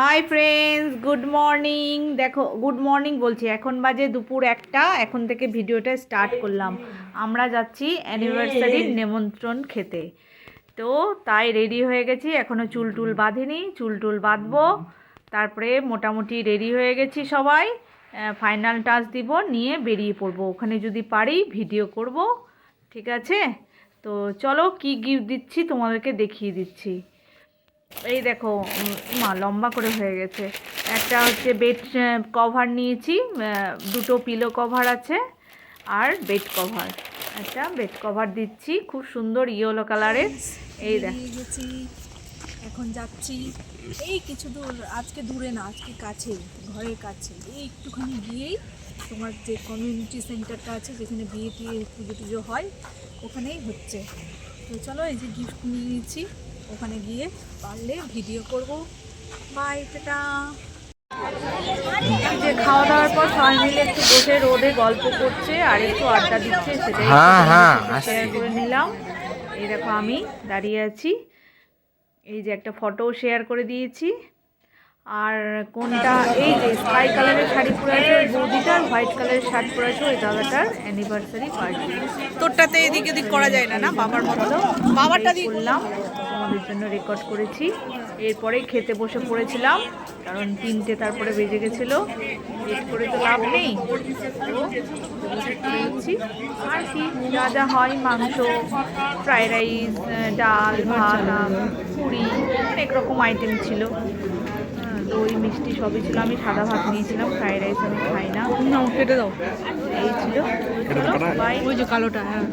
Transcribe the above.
High friends good morning দেখো good morning বলছি। এখন বাজে দুপুর একটা। এখন থেকে ভিডিওটা স্টার্ট করলাম। আমরা যাচ্ছি অ্যানিভার্সারির নিমন্ত্রণ খেতে। তো তাই রেডি হয়ে গেছি। এখনও চুল টুল বাঁধিনি। চুল টুল বাঁধবো। তারপরে মোটামুটি রেডি হয়ে গেছি সবাই। ফাইনাল টাচ দিব নিয়ে বেরিয়ে পড়ব। ওখানে যদি পারি ভিডিও করব। ঠিক আছে? তো চলো কি গিফট দিচ্ছি তোমাদেরকে দেখিয়ে দিচ্ছি। এই দেখো মা, লম্বা করে হয়ে গেছে। একটা হচ্ছে বেড কভার নিয়েছি দুটো পিলো কভার আছে আর বেড কভার একটা বেড কভার দিচ্ছি, খুব সুন্দর ইয়েলো কালারের এই দেখ। এখন যাচ্ছি। এই কিছু দূর, আজকে দূরে না, আজকে কাছে, ঘরের কাছে। এই একটুখানি গিয়েই তোমার যে কমিউনিটি সেন্টারটা আছে, যেখানে বিয়ে টিয়ে পুজো টুজো হয়, ওখানেই হচ্ছে। তো চলো এই যে গিফট নিয়ে নিয়েছি। ওখানে গিয়ে পারলে ভিডিও করব। Bye tata. যে খাওয়া দাওয়ার পর সবাই মিলে একটু বসে রোদে গল্প করছে আর একটু আড্ডা দিচ্ছে সেটাই হ্যাঁ, হ্যাঁ, শেয়ার করে নিলাম। এই দেখো আমি দাঁড়িয়ে আছি। এই যে একটা ফটো শেয়ার করে দিয়েছি। আর কোনটা? এই যে স্কাই কালারের শাড়ি পরে আছে ওই বৌদিটা আর হোয়াইট কালারের শার্ট পরে আছে ওই দাদাটার অ্যানিভার্সারি পার্টি তোরটাতে এদিক ওদিক করা যায় না না? বাবার মতো? বাবারটা দিয়ে করলাম তোমাদের জন্য রেকর্ড করেছি। এরপরেই খেতে বসে পড়েছিলাম কারণ তিনটে তারপরে বেজে গেছিল। লেট করে তো লাভ নেই। আর কি যা যা হয় মাংস ফ্রাইড রাইস ডাল ভাত পুরি অনেক রকম আইটেম ছিল। দই মিষ্টি সবই ছিল। আমি সাদা ভাত নিয়েছিলাম ফ্রাইড রাইস আমি খাই না। কেটে দাও। এই ছিল। বাই ওই যে কালোটা হ্যাঁ।